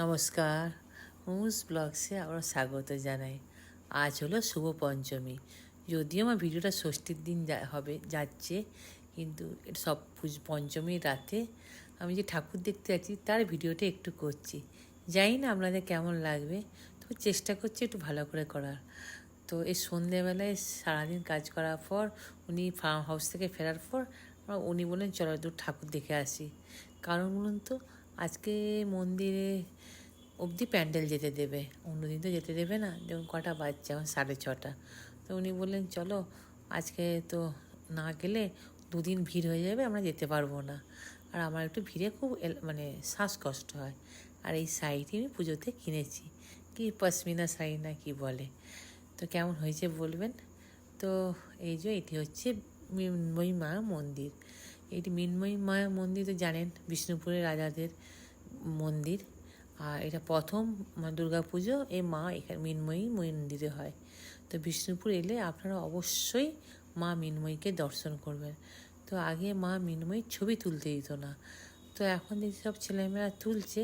নমস্কার। মুস ব্লগসে আবার স্বাগত জানাই। আজ হলো শুভ পঞ্চমী। যদিও আমার ভিডিওটা ষষ্ঠীর দিন হবে, যাচ্ছে, কিন্তু এটা সব পঞ্চমীর রাতে আমি যে ঠাকুর দেখতে যাচ্ছি, তার ভিডিওটা একটু করছি। জানি না আপনাদের কেমন লাগবে তো চেষ্টা করছি একটু ভালো করে করার। তো এই সন্ধেবেলায় সারাদিন কাজ করার পর, উনি ফার্ম হাউস থেকে ফেরার পর উনি বলেন চলো একটু ঠাকুর দেখে আসি। কারণ বলুন তো আজকে মন্দিরে অবধি প্যান্ডেল যেতে দেবে। অন্যদিন তো যেতে দেবে না। যেমন কটা বাজছে, এখন সাড়ে ছটা। তো উনি বললেন, চলো, আজকে তো না গেলে দুদিন ভিড় হয়ে যাবে, আমরা যেতে পারব না। আর আমার একটু ভিড়ে খুব মানে শ্বাসকষ্ট হয়। আর এই শাড়িটি আমি পুজোতে কিনেছি। কি পশমিনা শাড়ি না কি বলে। তো কেমন হয়েছে বলবেন? তো এই যে এটি হচ্ছে মিন্ময়ী মা মন্দির। এটি মিন্ময়ী মা মন্দির, তো জানেন, বিষ্ণুপুরের রাজাদের মন্দির। আর এটা প্রথম দুর্গা পুজো এই মা এখানে মিন্ময়ী মন্দিরে হয়। তো বিষ্ণুপুর এলে আপনারা অবশ্যই মা মিন্ময়ীকে দর্শন করবেন। তো আগে মা মিন্ময়ীর ছবি তুলতে দিত না। তো এখন দেখছি সব ছেলেমেয়েরা তুলছে,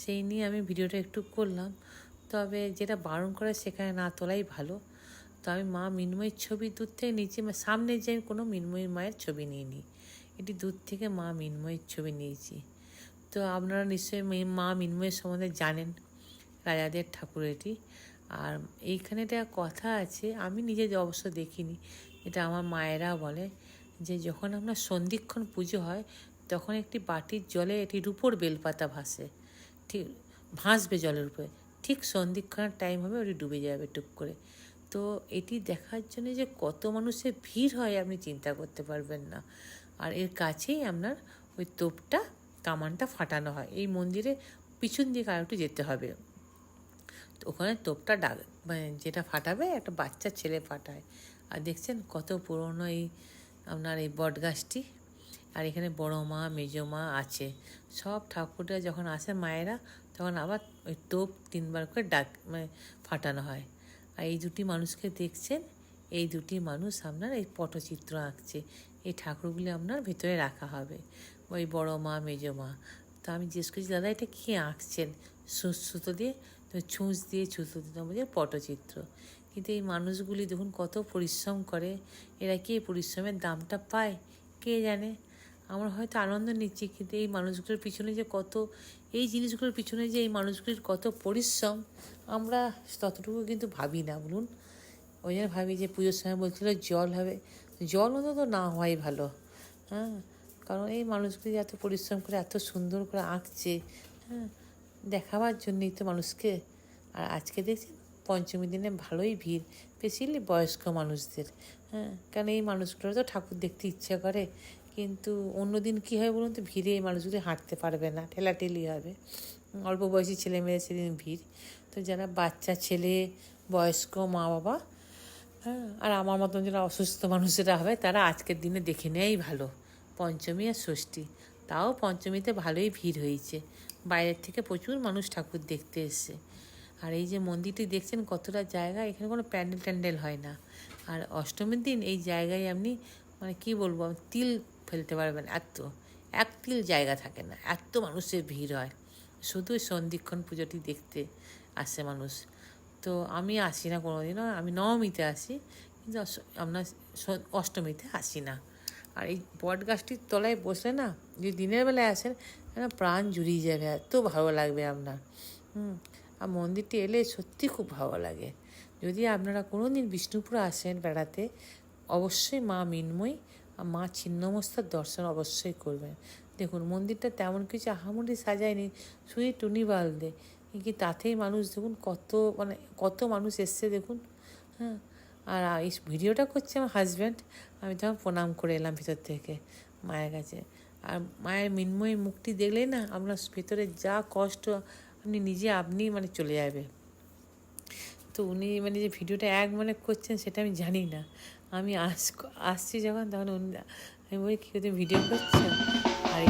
সেই নিয়ে আমি ভিডিওটা একটু করলাম। তবে যেটা বারণ করে সেখানে না তোলাই ভালো। তো আমি মা মিন্ময়ীর ছবি দূর থেকে নিচে, সামনে যে কোনো মিন্ময়ী মায়ের ছবি নিইনি এটি দূর থেকে মা মিনময়ের ছবি নিয়েছি। তো আপনারা নিশ্চয়ই মা মিনময়ের সম্বন্ধে জানেন রাজাদের ঠাকুর এটি। আর এইখানে একটা কথা আছে, আমি নিজে অবশ্য দেখিনি, এটা আমার মায়েরা বলে যে যখন আপনার সন্ধিক্ষণ পুজো হয়, তখন একটি বাটির জলে এটি রূপোর বেলপাতা ভাসে। ঠিক, ভাসবে জলের উপরে। ঠিক সন্ধিক্ষণের টাইম হবে ওটি ডুবে যাবে টুক করে। তো এটি দেখার জন্য যে কত মানুষের ভিড় হয়, আপনি চিন্তা করতে পারবেন না। আর এর কাছেই আপনার ওই তোপটা, কামানটা ফাটানো হয়। এই মন্দিরে পিছন দিকে আর একটু যেতে হবে। তো ওখানে তোপটা ডাক মানে যেটা ফাটাবে, একটা বাচ্চা ছেলে ফাটায়। আর দেখছেন কত পুরনো এই আপনার এই বট গাছটি আর এখানে বড়ো মা, মেজো মা আছে। সব ঠাকুররা যখন আসে মায়েরা, তখন আবার ওই তোপ তিনবার করে ডাক মানে ফাটানো হয়। আর এই দুটি মানুষকে দেখছেন এই দুটি মানুষ আপনার এই পটচিত্র আঁকছে। এই ঠাকুরগুলি আপনার ভিতরে রাখা হবে। ওই বড় মা, মেজো মা। তো আমি জিজ্ঞেস করছি, দাদা, এটা কী আঁকছেন? সু- সুতো দিয়ে, তো ছুঁচ দিয়ে সুতো দিতে আমাদের পটচিত্র। কিন্তু এই মানুষগুলি দেখুন কত পরিশ্রম করে। এরা কি পরিশ্রমের দামটা পায়? কে জানে? আমরা হয়তো আনন্দ নিচ্ছি, কিন্তু এই মানুষগুলোর পিছনে যে কত, এই জিনিসগুলোর পিছনে যে এই মানুষগুলির কত পরিশ্রম, আমরা ততটুকু কিন্তু ভাবি না, বলুন। ওই জন্য ভাবি যে পুজোর সময় বলছিল জল হবে। জল অন্তত না হওয়াই ভালো। হ্যাঁ কারণ এই মানুষগুলি এত পরিশ্রম করে, এত সুন্দর করে আঁকছে হ্যাঁ দেখাবার জন্যই তো মানুষকে। আর আজকে দেখছেন পঞ্চমী দিনে ভালোই ভিড় স্পেশালি বয়স্ক মানুষদের। হ্যাঁ কারণ এই মানুষগুলো তো ঠাকুর দেখতে ইচ্ছা করে, কিন্তু অন্য দিন কী হয় বলুন তো, ভিড়ে এই মানুষগুলি হাঁটতে পারবে না, ঠেলাঠেলি হবে। অল্প বয়সী ছেলে মেয়ে সেদিন ভিড়। তো যারা বাচ্চা ছেলে, বয়স্ক মা বাবা হ্যাঁ আর আমার মতন যারা অসুস্থ মানুষেরা হবে, তারা আজকের দিনে দেখে নেয়াই ভালো। পঞ্চমী আর ষষ্ঠী, তাও পঞ্চমীতে ভালোই ভিড় হয়েছে। বাইরের থেকে প্রচুর মানুষ ঠাকুর দেখতে এসছে। আর এই যে মন্দিরটি দেখছেন, কতটা জায়গা, এখানে কোনো প্যান্ডেল ট্যান্ডেল হয় না। আর অষ্টমীর দিন এই জায়গায় আপনি মানে কি বলব তিল ফেলতে পারবেন, এত, এক তিল জায়গা থাকে না, এত মানুষের ভিড় হয়। শুধু সন্ধিক্ষণ পুজোটি দেখতে আসে মানুষ। তো আমি আসি না কোনোদিনও আমি নবমীতে আসি, কিন্তু আপনার অষ্টমীতে আসি না। আর এই বট গাছটির তলায় বসলে না, যদি দিনের বেলায় আসেন প্রাণ জুড়িয়ে যাবে, এত ভালো লাগবে আপনার। হুম, আর মন্দিরটি এলে সত্যি খুব ভালো লাগে। যদি আপনারা কোনো দিন বিষ্ণুপুর আসেন বেড়াতে, অবশ্যই মা মিন্ময়ী আর মা ছিন্নমস্তার দর্শন অবশ্যই করবেন। দেখুন, মন্দিরটা তেমন কিছু আহামরি সাজায়নি, শুধু টুনি বালদে। কিন্তু তাতেই মানুষ দেখুন, কত মানে কত মানুষ এসছে দেখুন হ্যাঁ। আর এই ভিডিওটা করছে আমার হাজব্যান্ড আমি তখন প্রণাম করে এলাম ভিতর থেকে মায়ের কাছে। আর মায়ের মিন্ময় মুখটি দেখলেই না আপনার ভিতরে যা কষ্ট, আপনি নিজে আপনি মানে চলে যাবে। তো উনি মানে যে ভিডিওটা এক মানে করছেন সেটা আমি জানি না। আমি আস, আসছি যখন তখন উনি, আমি বলি, কি ভিডিও করছ? আর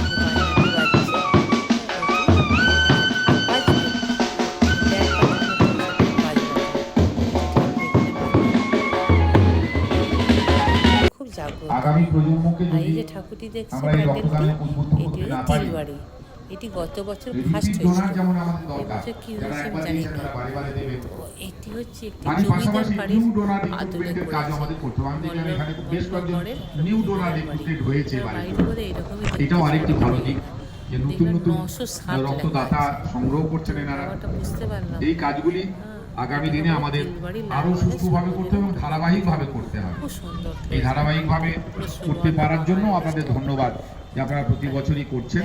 আগামী প্রজন্মকে আর এই যে ঠাকুরটি দেখছেন আমরা এই প্যান্ডেলটি রক্তদানে উদ্বুদ্ধ এটি করতে না হলো পারি তিলবাড়ি। এটি গত বছর ফার্স্ট হয়েছিল। এবছর কি হয়েছে আমি জানি না। তো এটি হচ্ছে একটি জমিদার বাড়ির আদলে বাড়িটা বোধহয় এরকমই এটাও আরেকটি ভালো দিক যে নতুন নতুন রক্তদাতা সংগ্রহ করছেন এনারা। বুঝতে পারলাম এই কাজগুলি আগামী দিনে আমাদের আরও সুষ্ঠুভাবে করতে হবে এবং ধারাবাহিকভাবে করতে হবে। এই ধারাবাহিকভাবে করতে পারার জন্য আপনাদের ধন্যবাদ যে আপনারা প্রতি বছরই করছেন।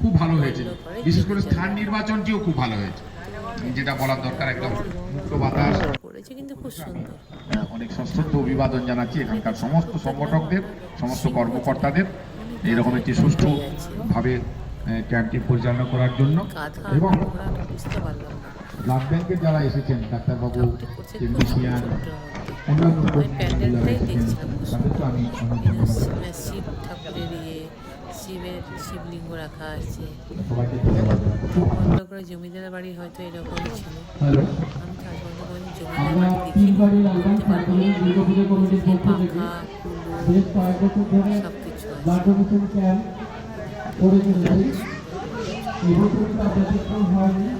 খুব ভালো হয়েছে। বিশেষ করে স্থান নির্বাচনটিও খুব ভালো হয়েছে। যেটা বলার দরকার একদম মুক্ত বাতাস। আহ, অনেক সশ্রদ্ধ অভিবাদন জানাচ্ছি এখানকার সমস্ত সংগঠকদের সমস্ত কর্মকর্তাদের। এইরকম একটি সুষ্ঠুভাবে ক্যাম্পটি পরিচালনা করার জন্য। এবং ব্লাড ব্যাংকের যারা এসেছেন ডাক্তারবাবু টেকনিশিয়ান অন্যান্য তাদেরকে আমি শিব ঠাকুরের ইয়ে শিবের শিবলিঙ্গ রাখা আছে। বন্ধ করে জমিদার বাড়ি হয়তো এরকমই ছিল। আমি জমিদার বাড়ি পাখা সব কিছু আছে। এবছর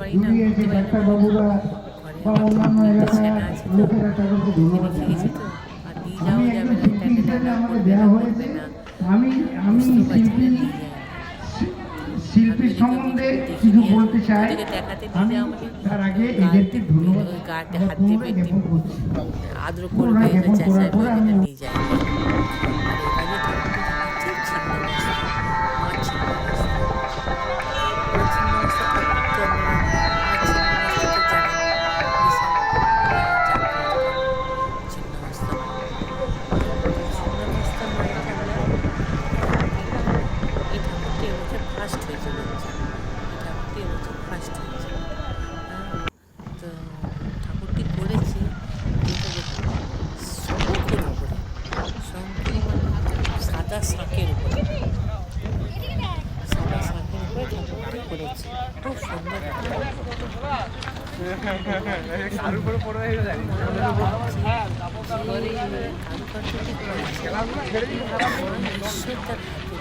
পারি না বলতে পারি না আমি আমি শিল্পী শিল্পীর সম্বন্ধে কিছু বলতে চাই আমি তার আগে এদেরকে ধন্যবাদ পুনরায় জ্ঞাপন করছি। পুনরায় জ্ঞাপন করার পরে আমি-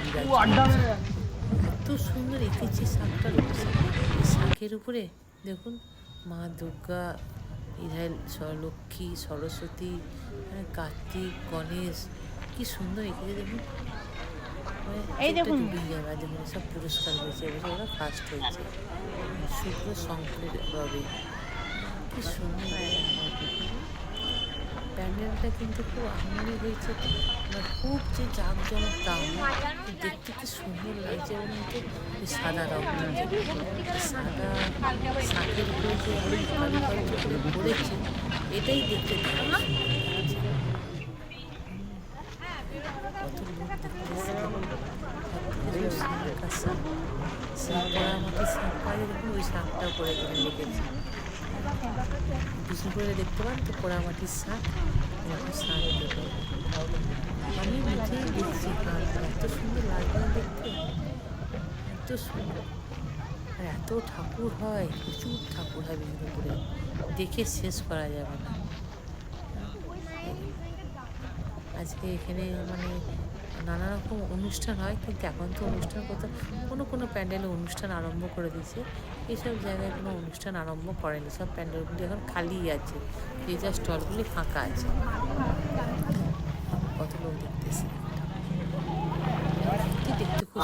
এত সুন্দর এঁকেছে এই শাকের উপরে দেখুন মা দুর্গা ইধাইল লক্ষ্মী সরস্বতী হ্যাঁ, কার্তিক গণেশ কি সুন্দর এঁকেছে দেখুন। মানে এই দেখুন। আর সব পুরস্কার হয়েছে এবছর ওরা ফার্স্ট হয়েছে। শুক্র শঙ্করের রবে। কি সুন্দর প্যান্ডেলটা কিন্তু খুব আহামরি হয়েছে মানে খুব যে জাঁকজমক তা দেখতে কি সুন্দর লাগছে এবং তো সাদা রং সাদা শাকের উপরে যে করেছে এটাই দেখতে যে শাক পাড়ে দেখুন ওই শাকটাও করে বিষ্ণুপুরে দেখতে পান, তো পোড়ামাটির শাক এরকম শাক দেবে। আমি নিজেই দেখছি এত সুন্দর লাগবে দেখতে। এত সুন্দর। আর এত ঠাকুর হয়, প্রচুর ঠাকুর হয় বিষ্ণুপুরে দেখে শেষ করা যাবে না। আজকে এখানে মানে নানা রকম অনুষ্ঠান হয়, কিন্তু এখন তো অনুষ্ঠান করতে কোনো কোনো প্যান্ডেলে অনুষ্ঠান আরম্ভ করে দিয়েছে। এসব জায়গায় কোনো অনুষ্ঠান আরম্ভ করেনি, সব প্যান্ডেলগুলি এখন খালিই আছে, যে যা স্টলগুলি ফাঁকা আছে। কত লোক দেখতেছে। দেখতে খুব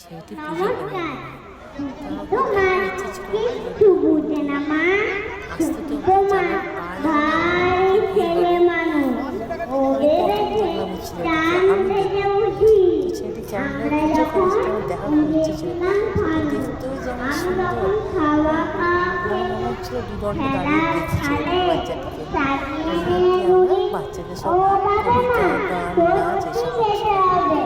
সেটি পুজো করে আস্তে তো যারা ভাই ছেলে মানুষ ওদের সেটি চ্যানেলে পুজো করেছে তখন দেখা হচ্ছে দেখতেও যেমন সুন্দর হচ্ছিল দুদণ্ড দাঁড়িয়ে দেখছে বাচ্চাটিকে বাচ্চাকে সব কবিতা গান নাচ এসব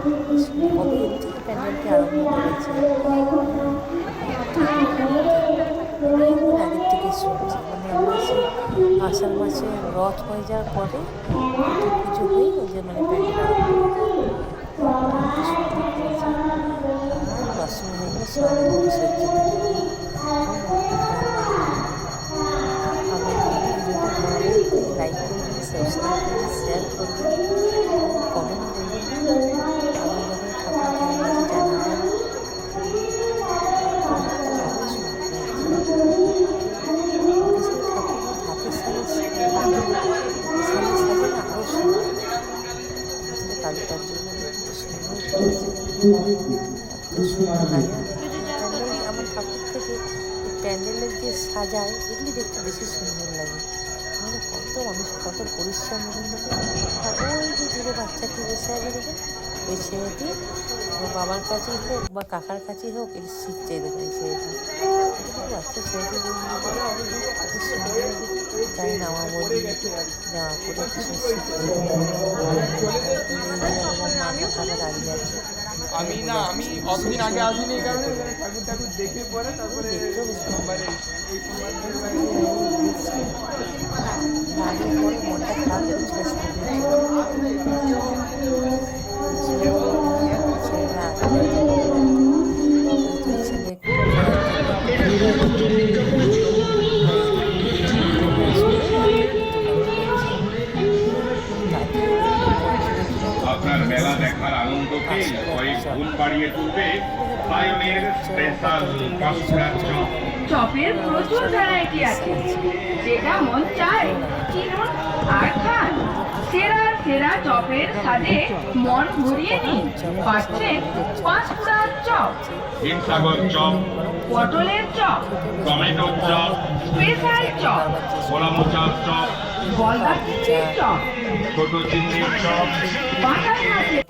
আমরা যেমন যখন আষাঢ় মাসে রথ হয়ে যাওয়ার পরে কিছু হয়ে ওই যে মানে প্যান্ডেল আরম্ভ আমার ঠাকুর থেকে প্যান্ডেলের যে সাজায় এগুলি দেখতে বেশি সুন্দর লাগে মানে কত মানুষ কত পরিশ্রম আর ওই যে দূরে বাচ্চাটি বসে আছে দেখে ওই ছেলেটি বাবার কাছেই হোক বা কাকার কাছেই হোক এটি শিখছে দেখে এই ছেলেটি বাচ্চা ছেলেটি গায়ে নামা বলি জামা পরে কি সুন্দর শিখছে মা কাকারা দাঁড়িয়ে আছে আমি না আমি অতদিন আগে আসিনি এই কারণে ঠাকুর ঠাকুর দেখে পরে তারপরে সোমবারে এই সোমবার প্রচুর আছে যেটা মন চায়। কিনুন আর খান। সেরা সেরা চপের স্বাদে মন ভরিয়ে নিন। পাচ্ছেন পাঁচকুড়ার চপ। হিমসাগর চপ। পটলের চপ। টমেটোর চপ। Special chop. গোলামোচার চপ। গলদা চিংড়ির চপ। ছোট চিংড়ির চপ। বাটার মাছের